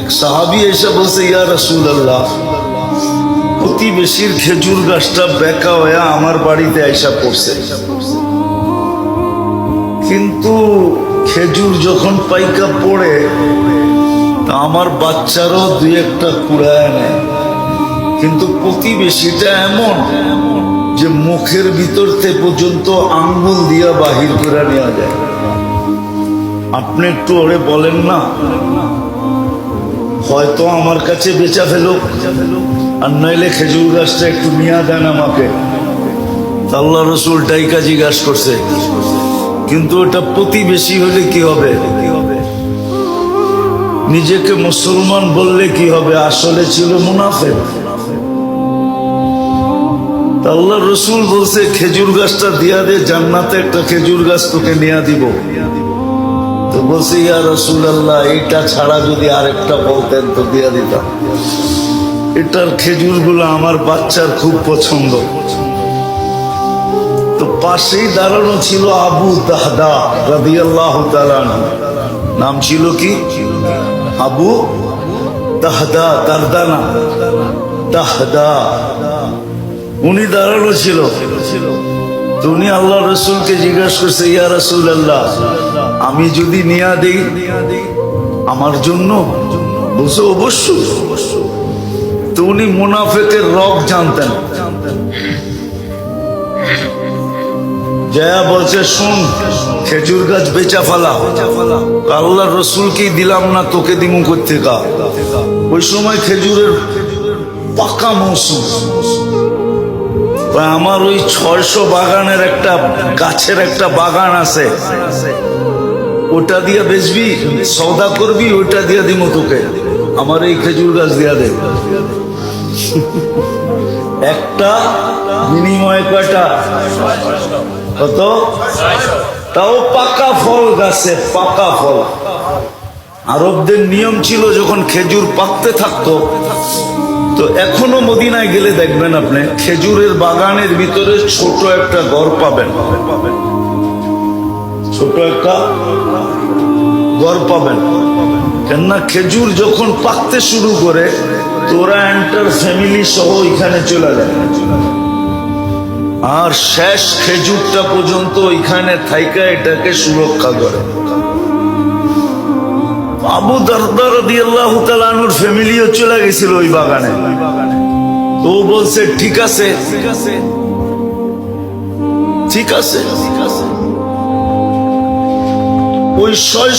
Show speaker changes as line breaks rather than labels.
এক সাহাবি এসে বলছে, ইয়া রসুল আল্লাহ প্রতিবেশীর খেজুর গাছটা বেকা হয়ে আমার বাড়িতে আইসা পড়ছে। কিন্তু খেজুর যখন পাইকা পড়ে, তা আমার বাচ্চারও দুই একটা কুড়ায় নেয়। কিন্তু প্রতিবেশীটা এমন যে মুখের ভিতর থেকে পর্যন্ত আঙ্গুল দিয়া বাহির করে নেওয়া যায়। আপনি একটু ওরে বলেন না হয়তো আমার কাছে বেচা ফেলো। আর নইলে খেজুর গাছটা একটু নিয়ে দেন আমাকে। আল্লাহ রসুল ডাইকা জিজ্ঞাসা করছে। কিন্তু ওটা প্রতিবেশী হলে কি হবে? নিজেকে মুসলমান বললে কি হবে? আসলে ছিল মুনাফেক। তা আল্লাহ রসুল বলছে, খেজুর গাছটা দিয়া দে, জান্নাতে একটা খেজুর গাছ তোকে নিয়ে দিব। তো বলছে, ইয়া রসুল আল্লাহ এইটা ছাড়া যদি আরেকটা বলতেন তো দিয়া দিতাম। এটার খেজুরগুলো আমার বাচ্চার খুব পছন্দ। তো পাশেই দাঁড়ানো ছিল আবু দাহদা রাদি আল্লাহ নাম ছিল কি? আবু দাহদা দারদানা দাহদা। উনি দাঁড়ানো ছিল। উনি আল্লাহ রসুলকে জিজ্ঞাসা করছে, ইয়া রসুল আল্লাহ আমি যদি নিয়া দেই, আমার জন্য বলছে অবশ্যই তো উনি মুনাফেকের রক জানতেন। জয়া বলছে, শুন, খেজুর গাছ বেচা ফেলা। আল্লাহ রসুলকেই দিলাম না, তোকে দিমু করতে কা ওই সময় খেজুরের পাকা মৌসুম। আমার ওই ছয়শো বাগানের একটা গাছের একটা বাগান আছে। ওটা দিয়ে বেচবি সৌদা করবি, ওইটা দিয়ে দিমু তোকে। আমার এই খেজুর গাছ দিয়া দে। একটা, বিনিময় কয়টা? কত? তাও পাকা ফল গাছে, পাকা ফল। আরবদের নিয়ম ছিল যখন খেজুর পাকতে থাকতো, তো এখনও মদিনায় গেলে দেখবেন আপনি, খেজুরের বাগানের ভিতরে ছোট একটা ঘর পাবেন পাবেন। ছোট একটা পাবেন। খেজুর যখন পাকতে শুরু করে, তোরা এন্টার ফ্যামিলি সহ এখানে চলে যায়। আর শেষ খেজুরটা পর্যন্ত থাইকা এটাকে সুরক্ষা করে। আবু দরদার তালুর ফ্যামিলিও চলে গেছিল ওই বাগানে। তো বলছে, ঠিক আছে। ঠিক আছে। ঠিক আছে। ওই ছয়